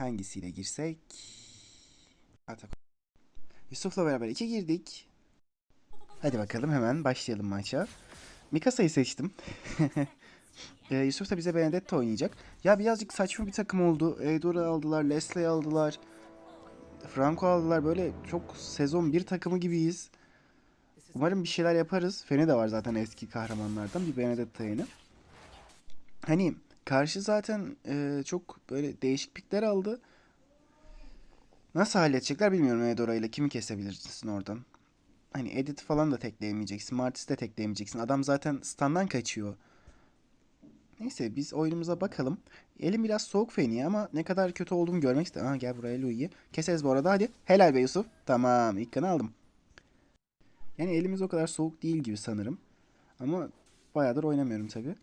hangisiyle girsek? Atak. Yusuf'la beraber iki girdik. Hadi bakalım hemen başlayalım maça. Mikasa'yı seçtim. Ee, Yusuf da bize Benedetta oynayacak. Ya birazcık saçma bir takım oldu. Eudora aldılar, Leslie'yi aldılar. Franco aldılar. Böyle çok sezon bir takımı gibiyiz. Umarım bir şeyler yaparız. Feni de var zaten eski kahramanlardan. Bir Benedetta yeni. Hani karşı zaten e, çok böyle değişik pikler aldı. Nasıl halledecekler bilmiyorum Eudora ile. Kimi kesebilirsin oradan? Hani Edit falan da tekleyemeyeceksin. Martis'i de tekleyemeyeceksin. Adam zaten standdan kaçıyor. Neyse biz oyunumuza bakalım. Elim biraz soğuk feni ama ne kadar kötü olduğumu görmek istedim. Aha gel buraya Louis'i. Keseriz bu arada hadi. Helal be Yusuf. Tamam ilk kanı aldım. Yani elimiz o kadar soğuk değil gibi sanırım. Ama bayağıdır oynamıyorum tabi.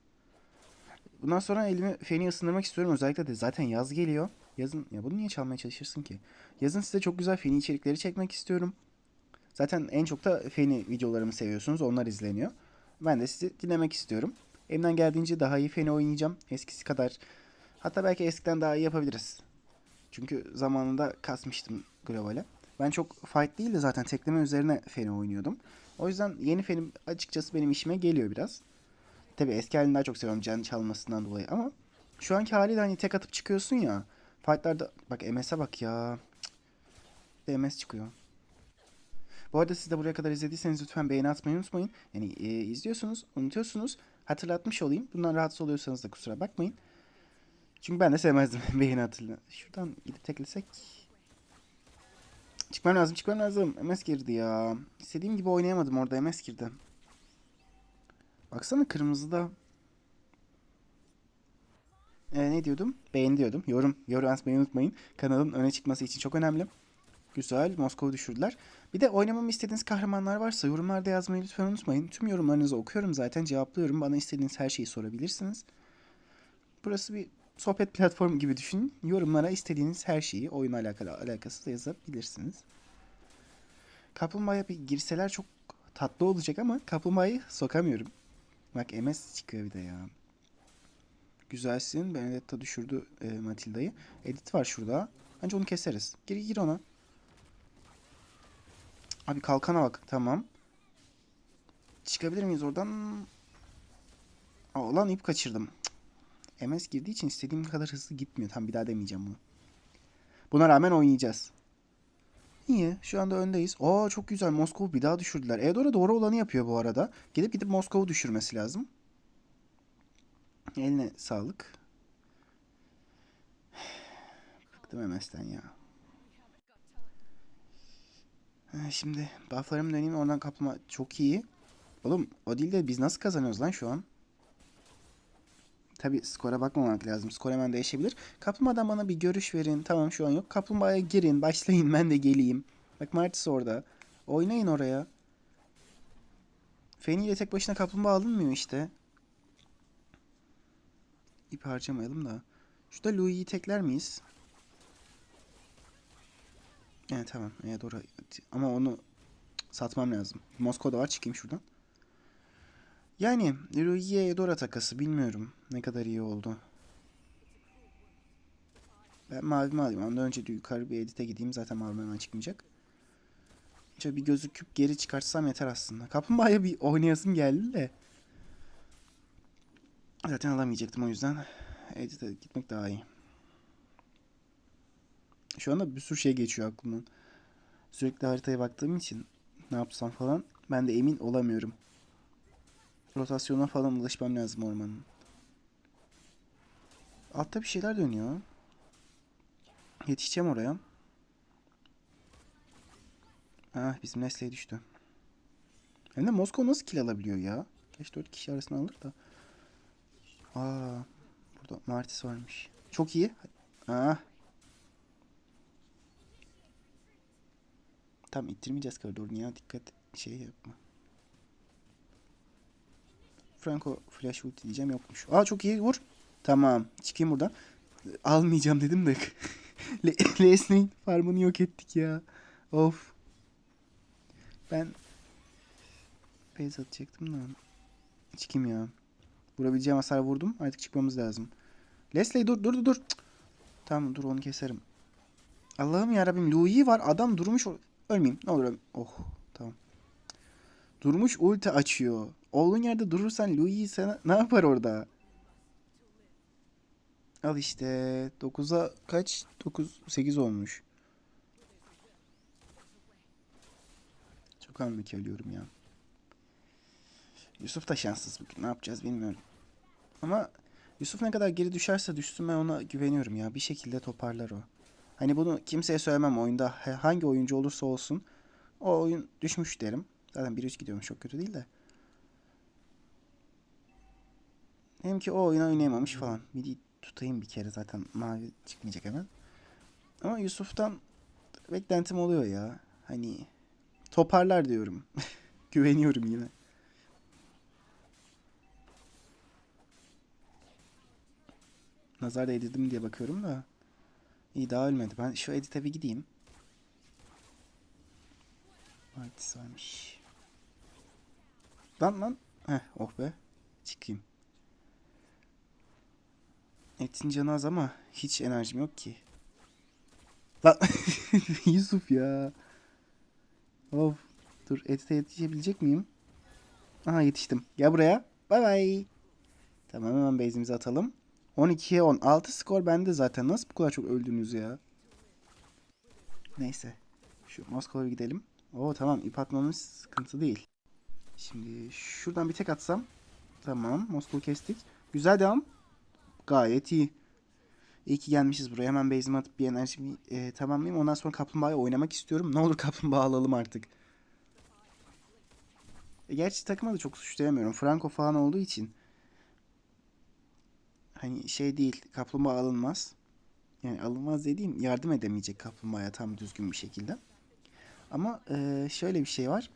Bundan sonra elimi feni ısındırmak istiyorum. Özellikle de zaten yaz geliyor. Yazın ya bunu niye çalmaya çalışırsın ki? Yazın size çok güzel feni içerikleri çekmek istiyorum. Zaten en çok da feni videolarımı seviyorsunuz. Onlar izleniyor. Ben de sizi dinlemek istiyorum. Elimden geldiğince daha iyi feni oynayacağım. Eskisi kadar. Hatta belki eskiden daha iyi yapabiliriz. Çünkü zamanında kasmıştım globale. Ben çok fight değil de zaten tekleme üzerine feni oynuyordum. O yüzden yeni fenim açıkçası benim işime geliyor biraz. Tabi eski halini daha çok seviyorum can çalmasından dolayı ama şu anki haliyle hani tek atıp çıkıyorsun ya. Fightlarda bak MS'e bak ya. Cık. MS çıkıyor. Bu arada siz de buraya kadar izlediyseniz lütfen beğeni atmayı unutmayın. Yani e, izliyorsunuz, unutuyorsunuz. Hatırlatmış olayım. Bundan rahatsız oluyorsanız da kusura bakmayın. Çünkü ben de sevmezdim beğeni hatırla. Şuradan gidip teklesek. Çıkmam lazım, çıkmam lazım. MS girdi ya. İstediğim gibi oynayamadım orada MS girdi. Baksana kırmızıda. Ee, ne diyordum? Beğeni diyordum. Yorum, yorum atmayı unutmayın. Kanalın öne çıkması için çok önemli. Güzel. Moskova'yı düşürdüler. Bir de oynamamı istediğiniz kahramanlar varsa yorumlarda yazmayı lütfen unutmayın. Tüm yorumlarınızı okuyorum zaten cevaplıyorum. Bana istediğiniz her şeyi sorabilirsiniz. Burası bir sohbet platformu gibi düşünün. Yorumlara istediğiniz her şeyi oyunla alakalı alakasız yazabilirsiniz. Kaplumbağaya bir girseler çok tatlı olacak ama kaplumbağayı sokamıyorum. Bak MS çıkıyor bir de ya. Güzelsin. Benedetta düşürdü e, Matilda'yı. Edit var şurada. Bence onu keseriz. Gir gir ona. Abi kalkana bak. Tamam. Çıkabilir miyiz oradan? Aa, lan ip kaçırdım. Cık. MS girdiği için istediğim kadar hızlı gitmiyor. Tam bir daha demeyeceğim bunu. Buna rağmen oynayacağız. Niye? Şu anda öndeyiz. Aa çok güzel. Moskov'u bir daha düşürdüler. Eudora doğru olanı yapıyor bu arada. Gidip gidip Moskov'u düşürmesi lazım. Eline sağlık. Bıktım MS'ten ya. Şimdi bufflarımı döneyim oradan kaplama çok iyi. Oğlum o değil de biz nasıl kazanıyoruz lan şu an? Tabi skora bakmamak lazım. Skor hemen değişebilir. Kaplumbağadan bana bir görüş verin. Tamam şu an yok. Kaplumbağaya girin. Başlayın ben de geleyim. Bak Martis orada. Oynayın oraya. Feni ile tek başına kaplumbağa alınmıyor işte. İp harcamayalım da. Şurada Louis'i tekler miyiz? Evet tamam. Evet doğru. Ama onu satmam lazım. Moskova'da var. Çıkayım şuradan. Yani Louis'e Edora takası bilmiyorum ne kadar iyi oldu. Ben mavimi alayım. Ondan önce de yukarı bir edite gideyim. Zaten mavim çıkmayacak. Şöyle bir gözüküp geri çıkartsam yeter aslında. Kaplumbağaya bir oynayasım geldi de. Zaten alamayacaktım o yüzden. Edit'e gitmek daha iyi. Şu anda bir sürü şey geçiyor aklımdan. Sürekli haritaya baktığım için ne yapsam falan ben de emin olamıyorum. Rotasyona falan ulaşmam lazım ormanın. Altta bir şeyler dönüyor. Yetişeceğim oraya. Ah bizim Nesli'ye düştü. Hem de Moskova nasıl kill alabiliyor ya? Geç 4 kişi arasında alır da. Aa, burada Martis varmış. Çok iyi. Ah. Tam ittirmeyeceğiz koridoru ya. Dikkat şey yapma. Franco flash ulti diyeceğim yokmuş. Aa çok iyi vur. Tamam. Çıkayım buradan. Almayacağım dedim de. Le- Leslie'nin farmını yok ettik ya. Of. Ben base atacaktım da. Çıkayım ya. Vurabileceğim hasar vurdum. Artık çıkmamız lazım. Leslie dur dur dur. Cık. Tamam dur onu keserim. Allah'ım yarabbim Louis var. Adam durmuş. Ölmeyeyim. Ne olur. Oh tamam. Durmuş ulti açıyor. Olduğun yerde durursan Louis sana ne yapar orada? Al işte 9'a kaç? 9 8 olmuş. Çok anlık ölüyorum ya. Yusuf da şanssız bugün. Ne yapacağız bilmiyorum. Ama Yusuf ne kadar geri düşerse düşsün ben ona güveniyorum ya. Bir şekilde toparlar o. Hani bunu kimseye söylemem oyunda. Hangi oyuncu olursa olsun. O oyun düşmüş derim. Zaten 1-3 gidiyormuş çok kötü değil de. Hem ki o oyunu oynayamamış falan. Bir tutayım bir kere zaten mavi çıkmayacak hemen. Ama Yusuf'tan beklentim oluyor ya. Hani toparlar diyorum. Güveniyorum yine. Nazar değdirdim diye bakıyorum da. İyi daha ölmedi. Ben şu edite bir gideyim. Artist varmış. Lan lan. Heh oh be. Çıkayım. Etin canı az ama hiç enerjim yok ki. Lan Yusuf ya. Of. Dur edite yetişebilecek miyim? Aha yetiştim. Gel buraya. Bay bay. Tamam hemen base'imizi atalım. 12'ye 10. 6 skor bende zaten. Nasıl bu kadar çok öldünüz ya? Neyse. Şu Moskova'ya gidelim. Oo tamam ip atmamız sıkıntı değil. Şimdi şuradan bir tek atsam. Tamam Moskova kestik. Güzel devam. Gayet iyi. İyi ki gelmişiz buraya. Hemen base'imi atıp bir enerjimi e, tamamlayayım. Ondan sonra kaplumbağayı oynamak istiyorum. Ne olur kaplumbağa alalım artık. E, gerçi takıma da çok suçlayamıyorum. Franco falan olduğu için. Hani şey değil. Kaplumbağa alınmaz. Yani alınmaz dediğim yardım edemeyecek kaplumbağaya tam düzgün bir şekilde. Ama e, şöyle bir şey var.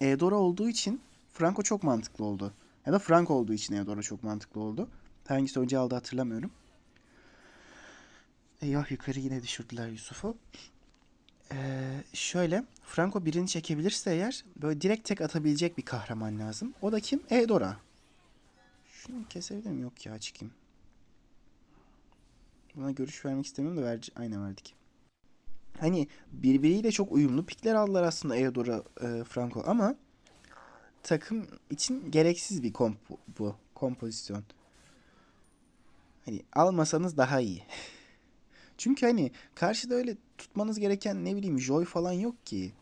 Eudora olduğu için Franco çok mantıklı oldu. Ya da Franco olduğu için Eudora çok mantıklı oldu. Hangisi önce aldı hatırlamıyorum. Eyvah yukarı yine düşürdüler Yusuf'u. Ee, şöyle Franco birini çekebilirse eğer böyle direkt tek atabilecek bir kahraman lazım. O da kim? Eudora. Şunu kesebilir miyim? Yok ya çıkayım. Buna görüş vermek istemiyorum da ver, aynen verdik. Hani birbiriyle çok uyumlu pikler aldılar aslında Eudora, e, Franco ama takım için gereksiz bir komp bu kompozisyon. Hani almasanız daha iyi. Çünkü hani karşıda öyle tutmanız gereken ne bileyim Joy falan yok ki.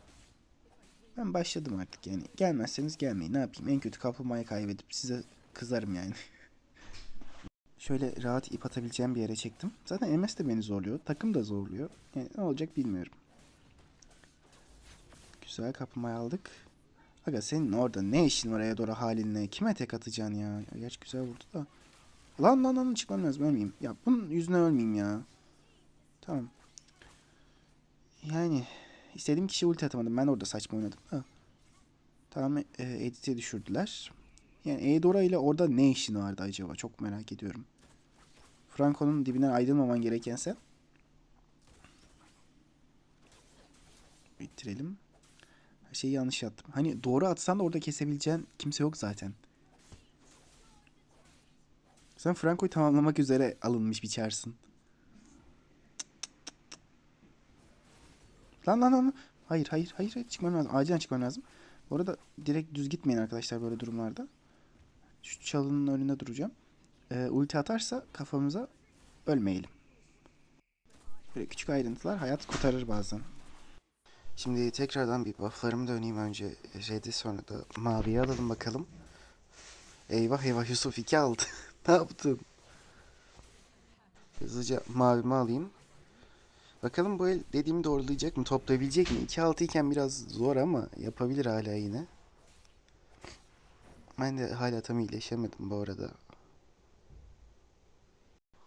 Ben başladım artık yani. Gelmezseniz gelmeyin. Ne yapayım? En kötü kaplumbağayı kaybedip size kızarım yani. Şöyle rahat ip atabileceğim bir yere çektim. Zaten MS de beni zorluyor. Takım da zorluyor. Yani ne olacak bilmiyorum. Güzel kaplumbağayı aldık. Aga senin orada ne işin var Eudora halinle? Kime tek atacaksın ya gerçi güzel vurdu da. Lan lan lan çıkmam lazım ölmeyeyim. Ya bunun yüzüne ölmeyeyim ya. Tamam. Yani istediğim kişi ulti atamadım. Ben orada saçma oynadım. Ha. Tamam e, edit'e düşürdüler. Yani Eudora ile orada ne işin vardı acaba? Çok merak ediyorum. Franco'nun dibinden ayrılmaman gerekense. Bitirelim. Her şeyi yanlış yaptım. Hani doğru atsan da orada kesebileceğin kimse yok zaten. Sen Franco'yu tamamlamak üzere alınmış bir çarsın. Lan lan lan. Hayır hayır hayır. Çıkmam lazım. Acilen çıkmam lazım. Bu arada direkt düz gitmeyin arkadaşlar böyle durumlarda. Şu çalının önünde duracağım. Ee, ulti atarsa kafamıza ölmeyelim. Böyle küçük ayrıntılar hayat kurtarır bazen. Şimdi tekrardan bir bufflarımı döneyim önce. Red'i sonra da maviye alalım bakalım. Eyvah eyvah Yusuf 2 aldı. ne yaptım? Hızlıca mavimi alayım. Bakalım bu el dediğimi doğrulayacak mı? Toplayabilecek mi? 2-6 iken biraz zor ama yapabilir hala yine. Ben de hala tam iyileşemedim bu arada.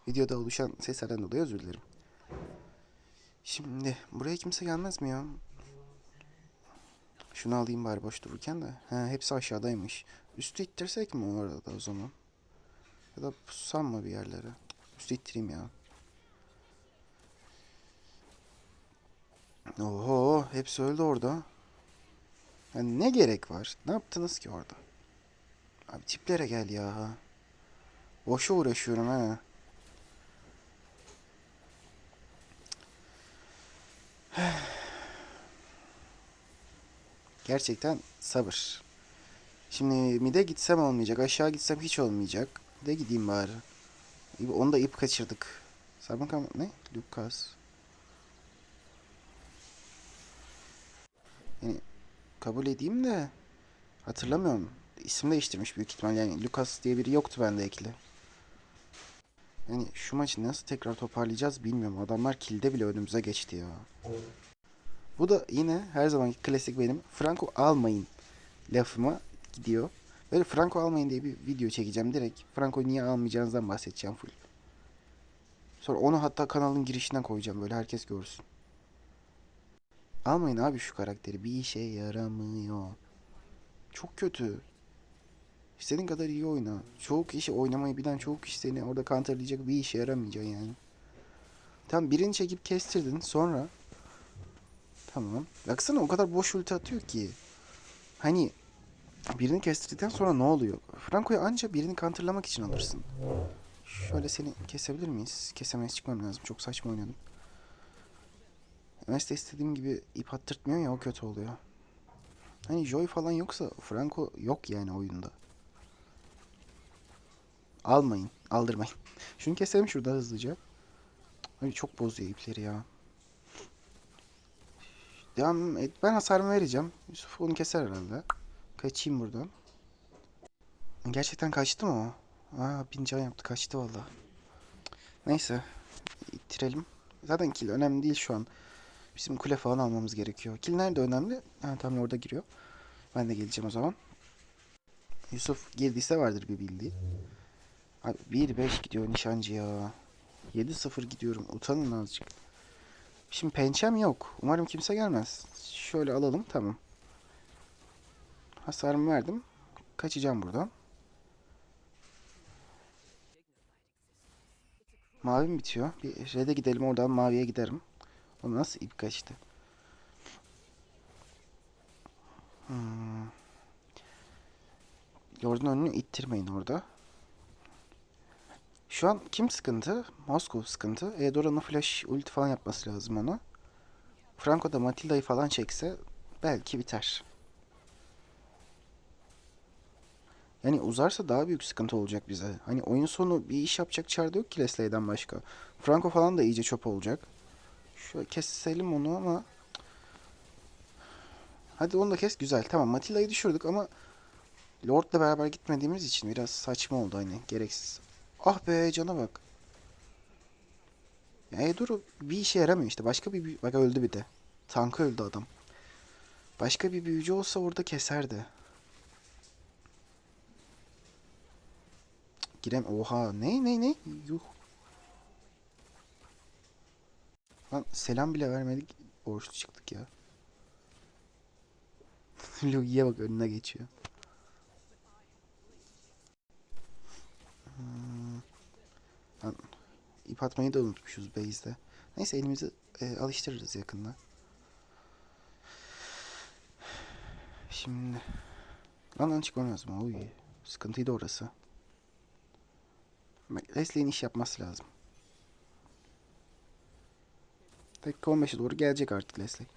Videoda oluşan seslerden dolayı özür dilerim. Şimdi buraya kimse gelmez mi ya? Şunu alayım bari boş dururken de. Ha, hepsi aşağıdaymış. Üstü ittirsek mi orada o zaman? Ya da pussam mı bir yerlere? Üstü ittireyim ya. Oho, hepsi öldü orada. Yani ne gerek var? Ne yaptınız ki orada? Abi tiplere gel ya. Boşa uğraşıyorum ha. Gerçekten sabır. Şimdi mide gitsem olmayacak. Aşağı gitsem hiç olmayacak. De gideyim bari. Onu da ip kaçırdık. Sabun ne? Lucas. Yani kabul edeyim de hatırlamıyorum. İsim değiştirmiş büyük ihtimal. Yani Lucas diye biri yoktu bende ekli. Yani şu maçı nasıl tekrar toparlayacağız bilmiyorum. Adamlar kilde bile önümüze geçti ya. Bu da yine her zamanki klasik benim Franco almayın lafıma gidiyor. Böyle Franco almayın diye bir video çekeceğim direkt. Franco niye almayacağınızdan bahsedeceğim full. Sonra onu hatta kanalın girişinden koyacağım böyle herkes görsün. Almayın abi şu karakteri bir işe yaramıyor. Çok kötü. İstediğin kadar iyi oyna. Çoğu kişi oynamayı bilen çoğu kişi seni orada counterlayacak bir işe yaramayacak yani. Tam birini çekip kestirdin sonra Tamam. Baksana o kadar boş ulti atıyor ki. Hani birini kestirdikten sonra ne oluyor? Franco'yu anca birini counterlamak için alırsın. Şöyle seni kesebilir miyiz? Kesemeyiz çıkmam lazım. Çok saçma oynadım. Üniversite istediğim gibi ip attırtmıyor ya o kötü oluyor. Hani Joy falan yoksa Franco yok yani oyunda. Almayın. Aldırmayın. Şunu keselim şurada hızlıca. Ay çok bozuyor ipleri ya. Devam et. Ben hasarımı vereceğim. Yusuf onu keser herhalde. Kaçayım buradan. Gerçekten kaçtı mı o? Aa bin can yaptı. Kaçtı valla. Neyse. İttirelim. Zaten kill önemli değil şu an. Bizim kule falan almamız gerekiyor. Kill nerede önemli? Ha tamam orada giriyor. Ben de geleceğim o zaman. Yusuf girdiyse vardır bir bildiği. Abi 1-5 gidiyor nişancı ya. 7-0 gidiyorum. Utanın azıcık. Şimdi pençem yok. Umarım kimse gelmez. Şöyle alalım. Tamam. Hasarımı verdim. Kaçacağım buradan. Mavi bitiyor? Bir red'e gidelim oradan maviye giderim. O nasıl ip kaçtı? Hmm. Lord'un önünü ittirmeyin orada. Şu an kim sıkıntı? Moskov sıkıntı. Eudora'nın flash ulti falan yapması lazım ona. Franco da Matilda'yı falan çekse belki biter. Yani uzarsa daha büyük sıkıntı olacak bize. Hani oyun sonu bir iş yapacak çarda yok ki Leslie'den başka. Franco falan da iyice çöp olacak. Şöyle keselim onu ama... Hadi onu da kes. Güzel. Tamam Matilda'yı düşürdük ama Lord'la beraber gitmediğimiz için biraz saçma oldu hani. Gereksiz. Ah be cana bak. Ya e, dur bir işe yaramıyor işte. Başka bir bak öldü bir de. Tankı öldü adam. Başka bir büyücü olsa orada keserdi. Girem oha ne ne ne yuh. Lan selam bile vermedik. Borçlu çıktık ya. Logi'ye bak önüne geçiyor. Hmm. Lan, ip atmayı da unutmuşuz base'de. Neyse elimizi e, alıştırırız yakında. Şimdi... Lan lan çıkmam lazım. Oy. Sıkıntıydı orası. Leslie'nin iş yapması lazım. Dakika 15'e doğru gelecek artık Leslie.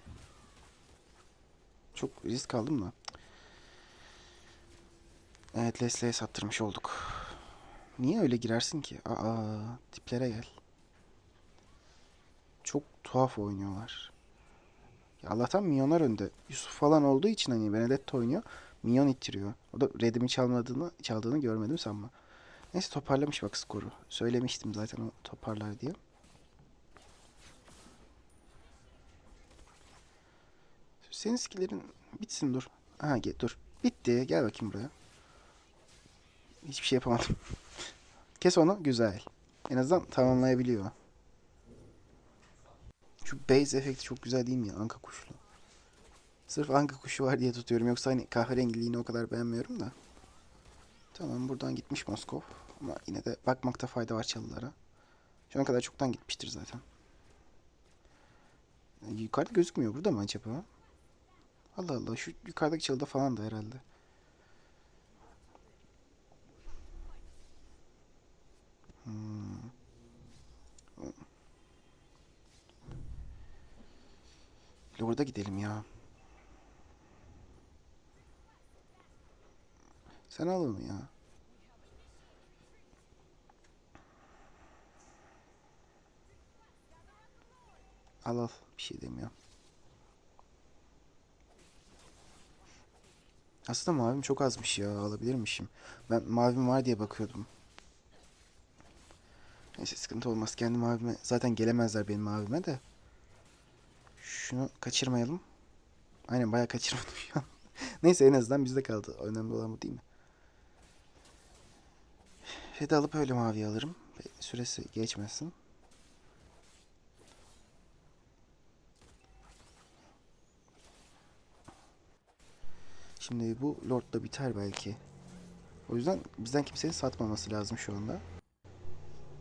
Çok risk aldım da. Evet Leslie'ye sattırmış olduk. Niye öyle girersin ki? Aa, tiplere gel. Çok tuhaf oynuyorlar. Ya Allah'tan milyonlar önde. Yusuf falan olduğu için hani Benedetto oynuyor. Minyon ittiriyor. O da redimi çalmadığını, çaldığını görmedim sanma. Neyse toparlamış bak skoru. Söylemiştim zaten o toparlar diye. Senin skillerin bitsin dur. Aha gel dur. Bitti. Gel bakayım buraya. Hiçbir şey yapamadım. Kes onu. Güzel. En azından tamamlayabiliyor. Şu base efekti çok güzel değil mi ya? Anka kuşlu. Sırf anka kuşu var diye tutuyorum. Yoksa hani kahverengiliğini o kadar beğenmiyorum da. Tamam buradan gitmiş Moskov. Ama yine de bakmakta fayda var çalılara. Şu ana kadar çoktan gitmiştir zaten. E, Yukarıda gözükmüyor burada mı acaba? Allah Allah şu yukarıdaki çalıda falan da herhalde. Hmm. Lord'a gidelim ya. Sen al onu ya. Al al. Bir şey demiyorum. Aslında mavim çok azmış ya. Alabilirmişim. Ben mavim var diye bakıyordum. Neyse sıkıntı olmaz. Kendi mavime zaten gelemezler benim mavime de. Şunu kaçırmayalım. Aynen bayağı kaçırmadım şu an. Neyse en azından bizde kaldı. Önemli olan bu değil mi? Red'i alıp öyle mavi alırım. Süresi geçmesin. Şimdi bu Lord da biter belki. O yüzden bizden kimsenin satmaması lazım şu anda.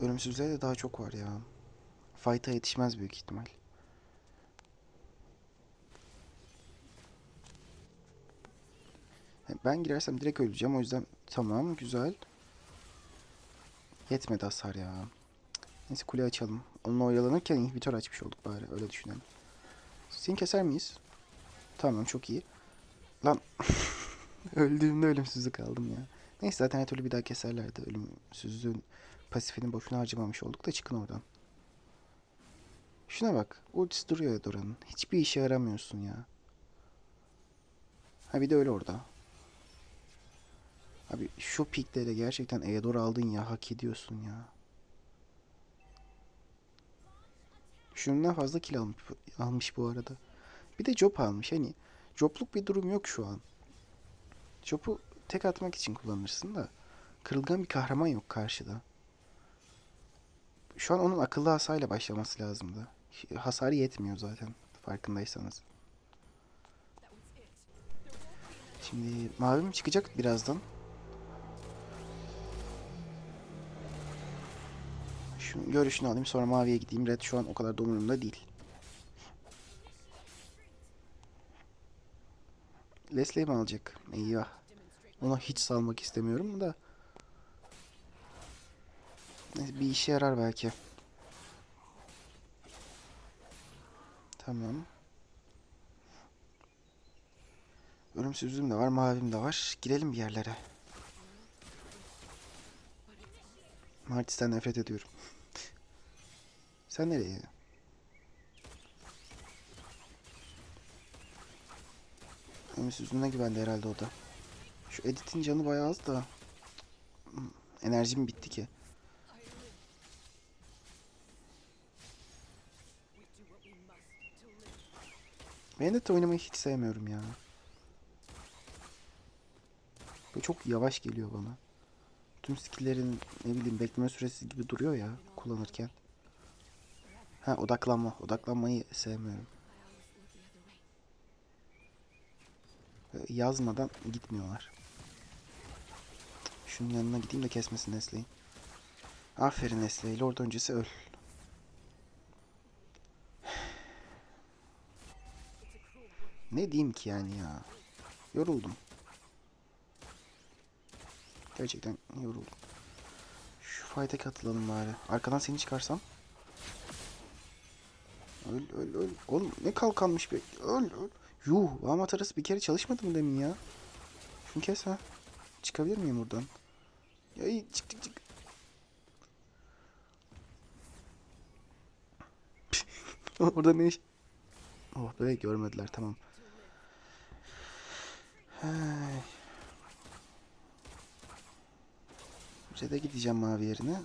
Ölümsüzlüğe de daha çok var ya. Fight'a yetişmez büyük ihtimal. Ben girersem direkt öleceğim. O yüzden tamam güzel. Yetmedi hasar ya. Neyse kule açalım. Onunla oyalanırken inhibitor açmış olduk bari. Öyle düşünelim. Seni keser miyiz? Tamam çok iyi. Lan öldüğümde ölümsüzlük aldım ya. Neyse zaten her türlü bir daha keserlerdi. Ölümsüzlüğün pasifini boşuna harcamamış olduk da çıkın oradan. Şuna bak. Ultisi duruyor Edora'nın. Hiçbir işe yaramıyorsun ya. Ha bir de öyle orada. Abi şu piklere gerçekten Eador aldın ya. Hak ediyorsun ya. Şundan fazla kill almış, almış bu arada. Bir de Job almış. Hani Job'luk bir durum yok şu an. Job'u tek atmak için kullanırsın da. Kırılgan bir kahraman yok karşıda. Şu an onun akıllı hasarıyla başlaması lazımdı. Hasarı yetmiyor zaten farkındaysanız. Şimdi mavim çıkacak birazdan. Şu görüşünü alayım sonra maviye gideyim. Red şu an o kadar da umurumda değil. Leslie mi alacak? Eyvah. Ona hiç salmak istemiyorum da. Neyse, bir işe yarar belki. Tamam. Ölümsüzlüğüm de var, mavim de var. Girelim bir yerlere. Martis'ten nefret ediyorum. Sen nereye? Ölümsüzlüğüne güvendi herhalde o da. Şu editin canı bayağı az da. Enerjim bitti ki. Bayonetta oynamayı hiç sevmiyorum ya. Böyle çok yavaş geliyor bana. Tüm skill'lerin ne bileyim bekleme süresi gibi duruyor ya kullanırken. Ha odaklanma. Odaklanmayı sevmiyorum. Yazmadan gitmiyorlar. Şunun yanına gideyim de kesmesin Nesli'yi. Aferin Nesli. Lord öncesi öl. Ne diyeyim ki yani ya. Yoruldum. Gerçekten yoruldum. Şu fight'e katılalım bari. Arkadan seni çıkarsam. Öl öl öl. Oğlum ne kalkanmış be. Öl öl. Yuh. Amat arası bir kere çalışmadı mı demin ya? Şunu kes ha. Çıkabilir miyim buradan? Ya çık çık çık. Orada ne iş? Oh be görmediler tamam. Hey. Red'e gideceğim mavi yerine.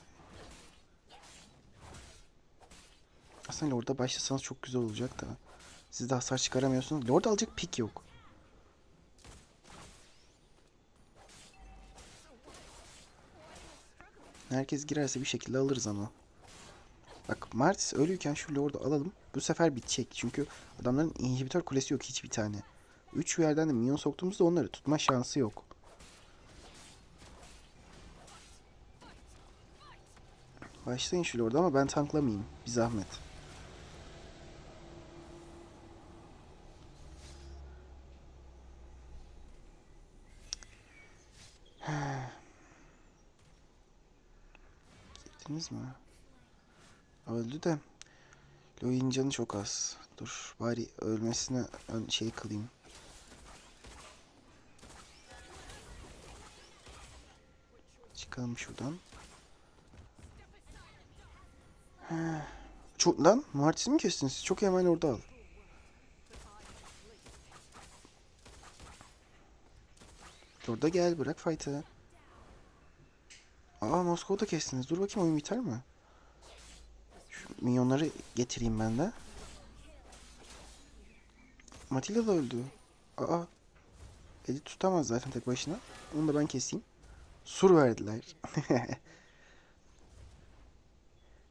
Aslında Lord'a başlasanız çok güzel olacak da. Siz de hasar çıkaramıyorsunuz. Lord alacak pik yok. Herkes girerse bir şekilde alırız ama. Bak Martis ölüyken şu Lord'u alalım. Bu sefer bitecek. Çünkü adamların inhibitor kulesi yok hiçbir tane. Üç yerden de minyon soktuğumuzda onları tutma şansı yok. Başlayın şu Lord'u ama ben tanklamayayım. Bir zahmet. Gittiniz mi? Öldü de Loi'nin canı çok az. Dur bari ölmesine ön şey kılayım. Çıkalım şuradan. Çok lan Martis'i mi kestiniz? siz? Çok hemen orada al. Orada gel bırak fight'ı. Aa Moskova'da kestiniz. Dur bakayım oyun biter mi? Şu minyonları getireyim ben de. Matilda da öldü. Aa. Eli tutamaz zaten tek başına. Onu da ben keseyim. Sur verdiler.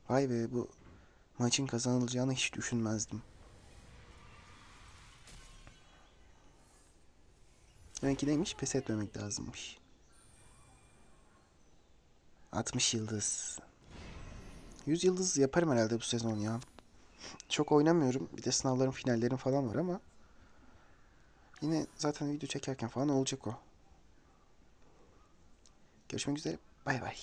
Vay be bu maçın kazanılacağını hiç düşünmezdim. Demek neymiş? Pes etmemek lazımmış. 60 yıldız. 100 yıldız yaparım herhalde bu sezon ya. Çok oynamıyorum. Bir de sınavların finallerim falan var ama yine zaten video çekerken falan olacak o. Görüşmek üzere. Bay bay.